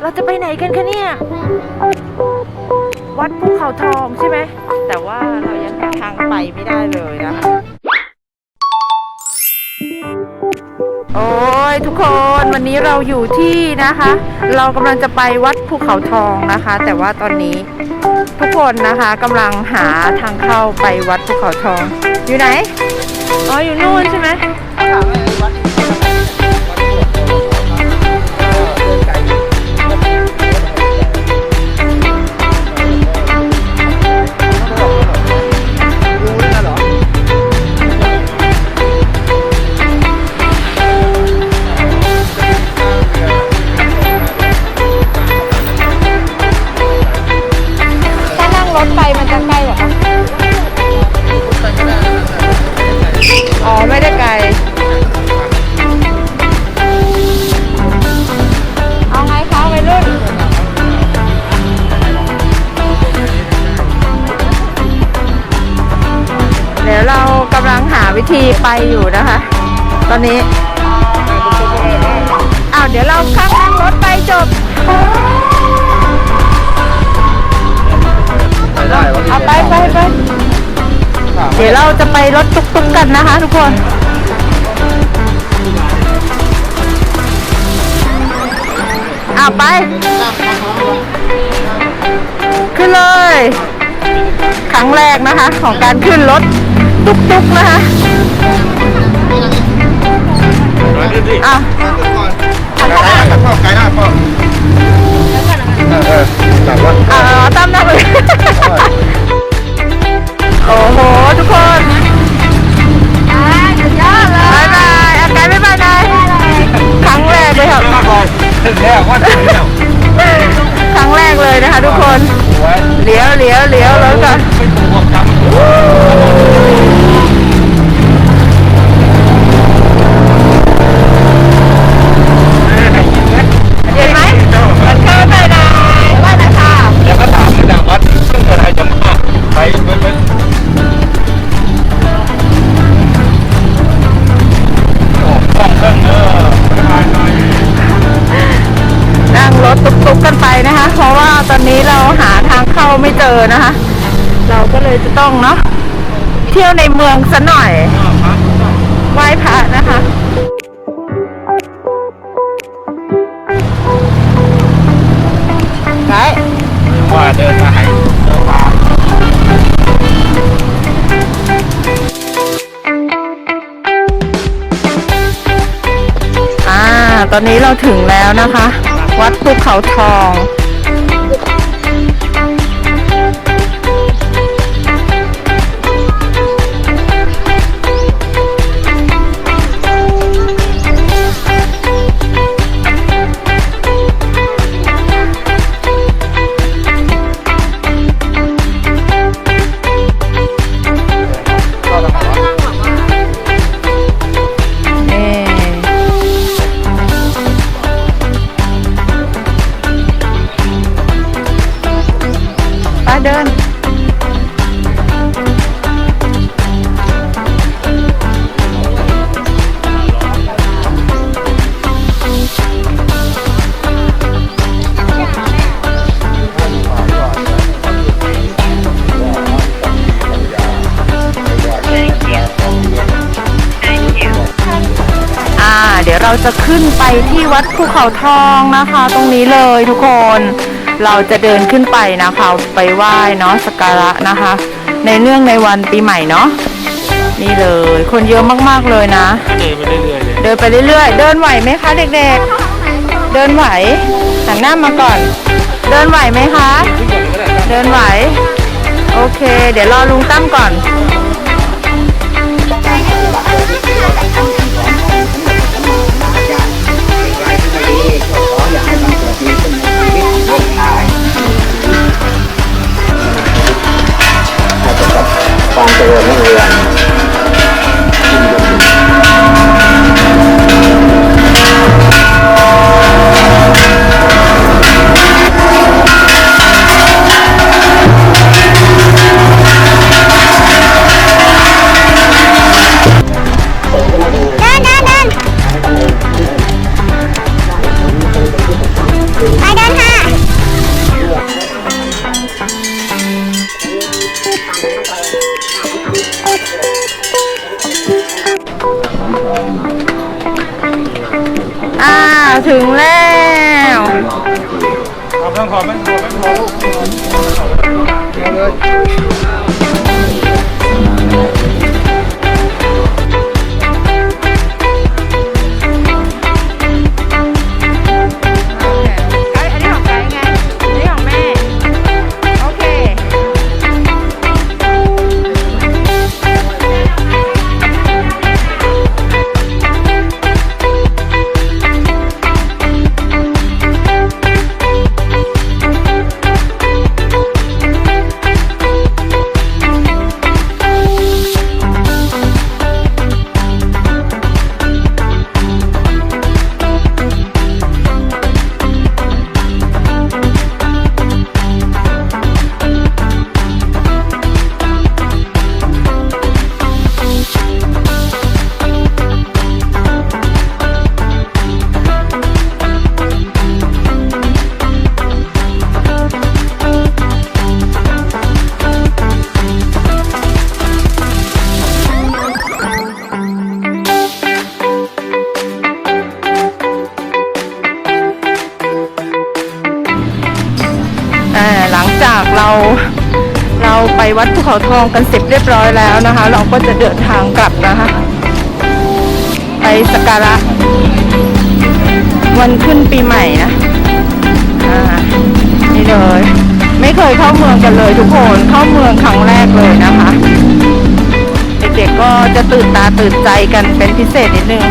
เราจะไปไหนกันคะเนี่ย วัดภูเขาทองใช่ไหม แต่ว่าเรายังหาทางไปไม่ได้เลยนะคะ โอ้ยทุกคนวันนี้เราอยู่ที่นะคะ เรากำลังจะไปวัดภูเขาทองนะคะ แต่ว่าตอนนี้ทุกคนนะคะกำลังหาทางเข้าไปวัดภูเขาทอง อยู่ไหน อ๋ออยู่นู่นใช่ไหม ไปอยู่นะคะ ตอนนี้อ้าวเดี๋ยวเราข้ามนั่งรถไปจบเอาไปไปไปเดี๋ยวเราจะไปรถตุ๊กๆกันนะคะ ทุกคนเอาไป ขึ้นเลย ครั้งแรกนะคะ ของการขึ้นรถ ตุ๊กๆนะคะอะไกลหน้าพ่อเออจับว่าอ่าตามหน้าไป นะคะ เราก็เลยจะต้องเนาะเที่ยวในเมืองซะหน่อยไหว้พระนะคะไปว่าเดินมาให้เดินมาอ่าตอนนี้เราถึงแล้วนะคะ วัดภูเขาทอง เดินอ่าเดี๋ยวเราจะขึ้นไปที่วัดภูเขาทองนะคะ ตรงนี้เลยทุกคน เราจะเดินขึ้นไปนะคะไปไหว้เนาะสักการะนะคะ ในเนื่องในวันปีใหม่เนาะนี่เลย คนเยอะมากๆเลยนะ เดินไปเรื่อยๆเลยเดินไปเรื่อยๆ เดินไหวไหมคะเด็กๆ เดินไหวหันหน้ามาก่อน เดินไหวไหมคะ เดินไหว โอเค เดี๋ยวรอลุงตั้มก่อน ถึงแล้วเอาเพิ่มขอไม่พอไม่พอลูกเอาเล หลังจากเราเราไปวัดภูเขาทองกันเสร็จเรียบร้อยแล้วนะคะ เราก็จะเดินทางกลับนะคะ ไปสักการะ วันขึ้นปีใหม่นะนี่เลย ไม่เคยเข้าเมืองกันเลยทุกคนเข้าเมืองครั้งแรกเลยนะคะ เด็กๆก็จะตื่นตาตื่นใจกันเป็นพิเศษนิดนึง